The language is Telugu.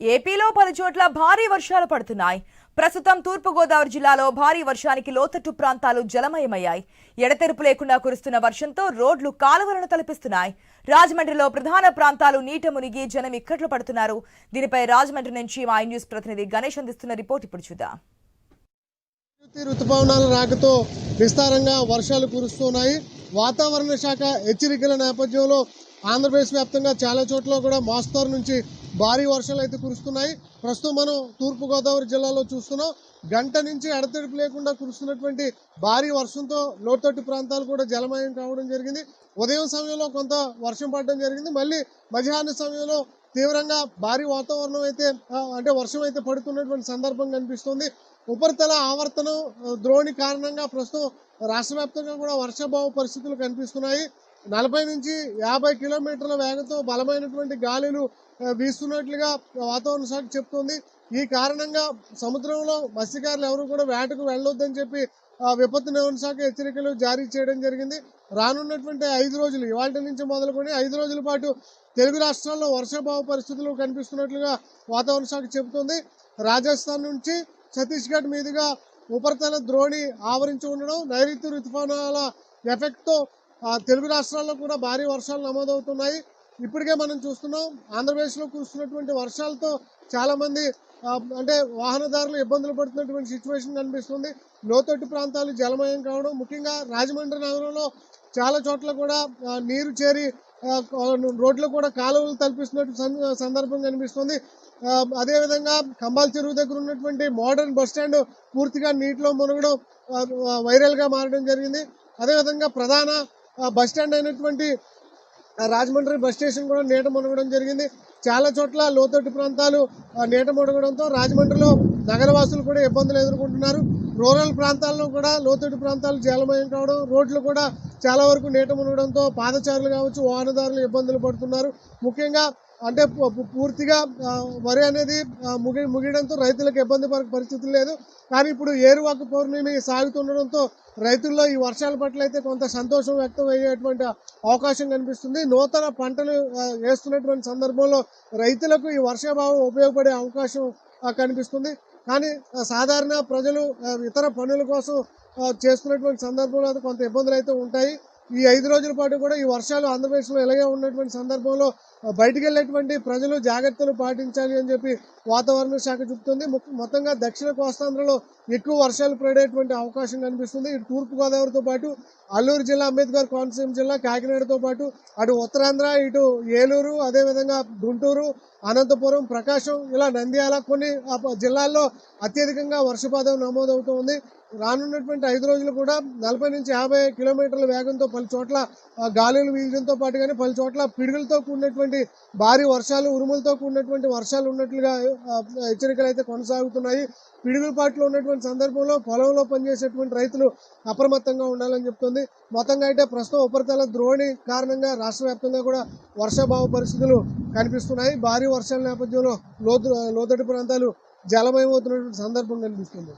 ఏపీలో పలు చోట్ల భారీ వర్షాలు పడుతున్నాయి. ప్రస్తుతం తూర్పుగోదావరి జిల్లాలో భారీ వర్షానికి లోతట్టు ప్రాంతాలు జలమయమయ్యాయి. ఎడతెరుపు లేకుండా కురుస్తున్న వర్షంతో రోడ్లు కాలువలను తలపిస్తున్నాయి. రాజమండ్రిలో ప్రధాన ప్రాంతాలు నీట మునిగి జనం ఇక్కట్లు పడుతున్నారు. దీనిపై రాజమండ్రి నుంచి మా న్యూస్ ప్రతినిధి గణేష్ అందిస్తున్న రిపోర్ట్ ఇప్పుడు చూద్దాం. రుతుపవనాల రాకతో విస్తారంగా వర్షాలు కురుస్తున్నాయి. వాతావరణ శాఖ హెచ్చరికల నేపథ్యంలో ఆంధ్రప్రదేశ్ వ్యాప్తంగా చాలా చోట్ల కూడా మోస్తరు నుంచి భారీ వర్షాలు అయితే కురుస్తున్నాయి. ప్రస్తుతం మనం తూర్పుగోదావరి జిల్లాలో చూస్తున్నాం. గంట నుంచి ఎడతెరిపి లేకుండా కురుస్తున్నటువంటి భారీ వర్షంతో లోతట్టు ప్రాంతాలు కూడా జలమయం కావడం జరిగింది. ఉదయం సమయంలో కొంత వర్షం పడడం జరిగింది. మళ్ళీ మధ్యాహ్న సమయంలో తీవ్రంగా భారీ వాతావరణం అయితే అంటే వర్షం అయితే పడుతున్నటువంటి సందర్భం కనిపిస్తుంది. ఉపరితల ఆవర్తనం ద్రోణి కారణంగా ప్రస్తుతం రాష్ట్ర వ్యాప్తంగా కూడా వర్షాభావ పరిస్థితులు కనిపిస్తున్నాయి. నలభై నుంచి యాభై కిలోమీటర్ల వేగంతో బలమైనటువంటి గాలులు వీస్తున్నట్లుగా వాతావరణ శాఖ చెప్తోంది. ఈ కారణంగా సముద్రంలో మత్స్యకారులు ఎవరు కూడా వేటకు వెళ్ళొద్దని చెప్పి విపత్తు నిర్వహణ శాఖ హెచ్చరికలు జారీ చేయడం జరిగింది. రానున్నటువంటి ఐదు రోజులు ఇవాళ నుంచి మొదలుకొని ఐదు రోజుల పాటు తెలుగు రాష్ట్రాల్లో వర్షాభావ పరిస్థితులు కనిపిస్తున్నట్లుగా వాతావరణ శాఖ చెబుతోంది. రాజస్థాన్ నుంచి ఛత్తీస్గఢ్ మీదుగా ఉపరితల ద్రోణి ఆవరించి ఉండడం నైరుతి ఋతుపవనాల ఎఫెక్ట్తో తెలుగు రాష్ట్రాల్లో కూడా భారీ వర్షాలు నమోదవుతున్నాయి. ఇప్పటికే మనం చూస్తున్నాం ఆంధ్రప్రదేశ్లో కురుస్తున్నటువంటి వర్షాలతో చాలామంది అంటే వాహనదారులు ఇబ్బందులు పడుతున్నటువంటి సిచ్యువేషన్ కనిపిస్తుంది. లోతట్టు ప్రాంతాలు జలమయం కావడం ముఖ్యంగా రాజమండ్రి నగరంలో చాలా చోట్ల కూడా నీరు చేరి రోడ్లు కూడా కాలువలు తలపిస్తున్నట్టు సందర్భం కనిపిస్తుంది. అదేవిధంగా కంబాల్ చెరువు దగ్గర ఉన్నటువంటి మోడర్న్ బస్ స్టాండ్ పూర్తిగా నీటిలో మునగడం వైరల్గా మారడం జరిగింది. అదేవిధంగా ప్రధాన బస్ స్టాండ్ అయినటువంటి రాజమండ్రి బస్ స్టేషన్ కూడా నీట మునగడం జరిగింది. చాలా చోట్ల లోతట్టు ప్రాంతాలు నీట మునగడంతో రాజమండ్రిలో నగరవాసులు కూడా ఇబ్బందులు ఎదుర్కొంటున్నారు. రూరల్ ప్రాంతాల్లో కూడా లోతట్టు ప్రాంతాలు జలమయం కావడం రోడ్లు కూడా చాలా వరకు నీట మునగడంతో పాదచారులు కావచ్చు వాహనదారులు ఇబ్బందులు పడుతున్నారు. ముఖ్యంగా అంటే పూర్తిగా వరి అనేది ముగి ముగియడంతో రైతులకు ఇబ్బంది పడే పరిస్థితి లేదు. కానీ ఇప్పుడు ఏరువాక పౌర్ణమి సాగుతుండడంతో రైతుల్లో ఈ వర్షాల పట్ల అయితే కొంత సంతోషం వ్యక్తం అయ్యేటువంటి అవకాశం కనిపిస్తుంది. నూతన పంటలు వేస్తున్నటువంటి సందర్భంలో రైతులకు ఈ వర్షాభావం ఉపయోగపడే అవకాశం కనిపిస్తుంది. కానీ సాధారణ ప్రజలు ఇతర పనుల కోసం చేస్తున్నటువంటి సందర్భంలో కొంత ఇబ్బందులు అయితే ఉంటాయి. ఈ ఐదు రోజుల పాటు కూడా ఈ వర్షాలు ఆంధ్రప్రదేశ్లో ఇలాగే ఉన్నటువంటి సందర్భంలో బయటికి వెళ్ళేటువంటి ప్రజలు జాగ్రత్తలు పాటించాలి అని చెప్పి వాతావరణ శాఖ చెబుతుంది. మొత్తంగా దక్షిణ కోస్తాంధ్రలో ఎక్కువ వర్షాలు పడేటువంటి అవకాశం కనిపిస్తుంది. ఇటు తూర్పుగోదావరితో పాటు అల్లూరు జిల్లా అంబేద్కర్ కోనసీమ జిల్లా కాకినాడతో పాటు అటు ఉత్తరాంధ్ర ఇటు ఏలూరు అదేవిధంగా గుంటూరు అనంతపురం ప్రకాశం ఇలా నంద్యాల కొన్ని జిల్లాల్లో అత్యధికంగా వర్షపాతం నమోదవుతోంది. రానున్నటువంటి ఐదు రోజులు కూడా నలభై నుంచి యాభై కిలోమీటర్ల వేగంతో పలు చోట్ల గాలులు వీయడంతో పాటుగానే పలు చోట్ల పిడుగులతో కూడినటువంటి భారీ వర్షాలు ఉరుములతో కూడినటువంటి వర్షాలు ఉన్నట్లుగా హెచ్చరికలు అయితే కొనసాగుతున్నాయి. పిడుగుల పాటలో ఉన్నటువంటి సందర్భంలో పొలంలో పనిచేసేటువంటి రైతులు అప్రమత్తంగా ఉండాలని చెప్తుంది. మొత్తంగా అయితే ప్రస్తుతం ఉపరితల ద్రోణి కారణంగా రాష్ట్ర వ్యాప్తంగా కూడా వర్షాభావ పరిస్థితులు కనిపిస్తున్నాయి. భారీ వర్షాల నేపథ్యంలో లోతు లోతటి ప్రాంతాలు జలమయమవుతున్నటువంటి సందర్భం కనిపిస్తుంది.